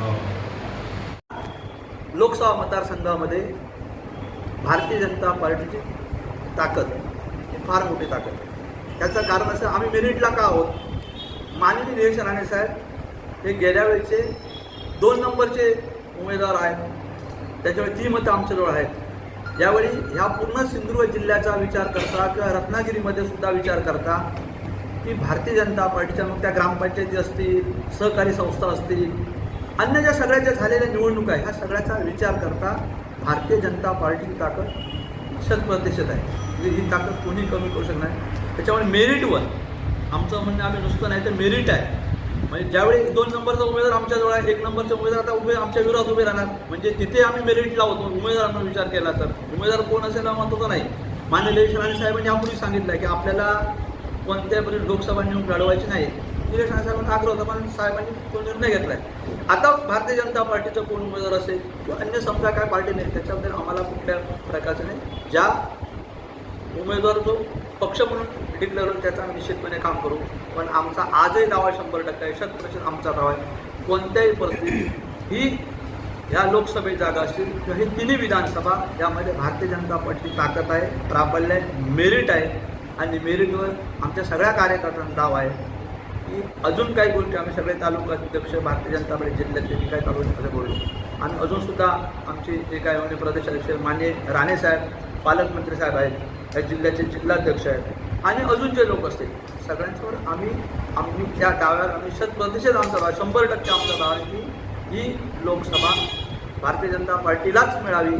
हो. लोकसभा मतदारसंघामध्ये भारतीय जनता पार्टीची ताकद ही फार मोठी ताकद आहे. त्याचं कारण असं आम्ही मेरिटला का आहोत? माननीय निवेश राणे साहेब हे गेल्या वेळेचे दोन नंबरचे उमेदवार आहेत. त्याच्यामुळे ती मतं आमच्याजवळ आहेत. यावेळी ह्या पूर्ण सिंधुदुर्ग जिल्ह्याचा विचार करता किंवा रत्नागिरीमध्ये सुद्धा विचार करता की भारतीय जनता पार्टीच्या मग त्या ग्रामपंचायती असतील सहकारी संस्था असतील अन्य ज्या सगळ्या ज्या झालेल्या निवडणुका आहे ह्या सगळ्याचा विचार करता भारतीय जनता पार्टीची ताकद शतप्रतिशत आहे. म्हणजे ही ताकद कोणी कमी करू शकणार नाही. त्याच्यामुळे मेरिटवर आमचं म्हणणं आम्ही नुसतं नाही तर मेरिट आहे. म्हणजे ज्यावेळी दोन नंबरचा उमेदवार आमच्याजवळ आहे एक नंबरचा उमेदवार आता उभे आमच्या विरोधात उभे राहणार. म्हणजे तिथे आम्ही मेरिट लावतो उमेदवारांना विचार केला तर. उमेदवार कोण असेल महत्त्वाचा नाही. मान्य निलेश राणे साहेबांनी यापूर्वी सांगितलं आहे की आपल्याला कोणत्याही लोकसभा निवडणूक लढवायची नाही निलेश साहेबांना आग्रह होता पण साहेबांनी तो निर्णय घेतला आहे आता भारतीय जनता पार्टीचा कोण उमेदवार असेल किंवा अन्य समजा काय पार्टी नाही त्याच्याबद्दल आम्हाला कुठल्या प्रकारचं नाही. ज्या उमेदवार जो पक्ष म्हणून डिक्लेअर होईल त्याचा आम्ही निश्चितपणे काम करू. पण आमचा आजही दावा शंभर टक्के आहे शतप्रतिशत आमचा दावा आहे. कोणत्याही परिस्थितीत ही ह्या लोकसभेत जागा असतील किंवा ही तिन्ही विधानसभा यामध्ये भारतीय जनता पार्टीची ताकद आहे प्राबल्य आहे मेरिट आहे. आणि मेरिटवर आमच्या सगळ्या कार्यकर्त्यांचा दाव आहे. की अजून काही गोष्टी आम्ही सगळे तालुका अध्यक्ष भारतीय जनता पार्टी जिल्ह्यातले मी काही तालुक्यामध्ये बोललो. आणि अजूनसुद्धा आमचे जे काय म्हणजे प्रदेशाध्यक्ष मान्य राणे साहेब पालकमंत्री साहेब आहेत या जिल्ह्याचे जिल्हाध्यक्ष आहेत. आणि अजून जे लोक असतील सगळ्यांच्यावर आम्ही आम्ही त्या डाव्यावर आम्ही शत प्रतिशत आमचा दावा शंभर टक्के आमचा दावा आहे की ही लोकसभा भारतीय जनता पार्टीलाच मिळावी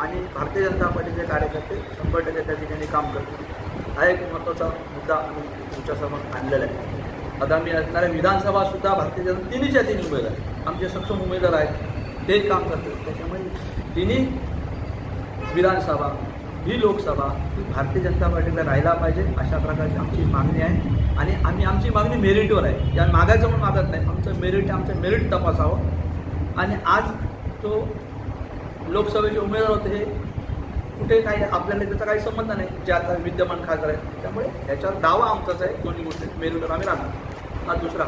आणि भारतीय जनता पार्टीचे कार्यकर्ते शंभर टक्के त्या ठिकाणी काम करतील. हा एक महत्त्वाचा मुद्दा आम्ही तुमच्यासमोर आणलेला आहे. आगामी असणाऱ्या विधानसभा सुद्धा भारतीय जनता तिन्हीच्या तिन्ही उमेदवार आमचे सक्षम उमेदवार आहेत. ते काम करतात त्याच्यामुळे तिन्ही विधानसभा ही लोकसभा ही भारतीय जनता पार्टीला राहायला पाहिजे अशा प्रकारची आमची मागणी आहे. आणि आम्ही आमची मागणी मेरिटवर आहे. या मागायचं पण मागत नाही. आमचं मेरिट आमचं मेरिट तपासावं. आणि आज तो लोकसभेचे उमेदवार होते हे कुठे काही आपल्याला नेत्याचा काही संबंध नाही जे आता विद्यमान खासदार आहेत. त्यामुळे याच्यावर दावा आमचाच आहे दोन्ही गोष्टी. मेरिटवर आम्ही राहणार. हा दुसरा.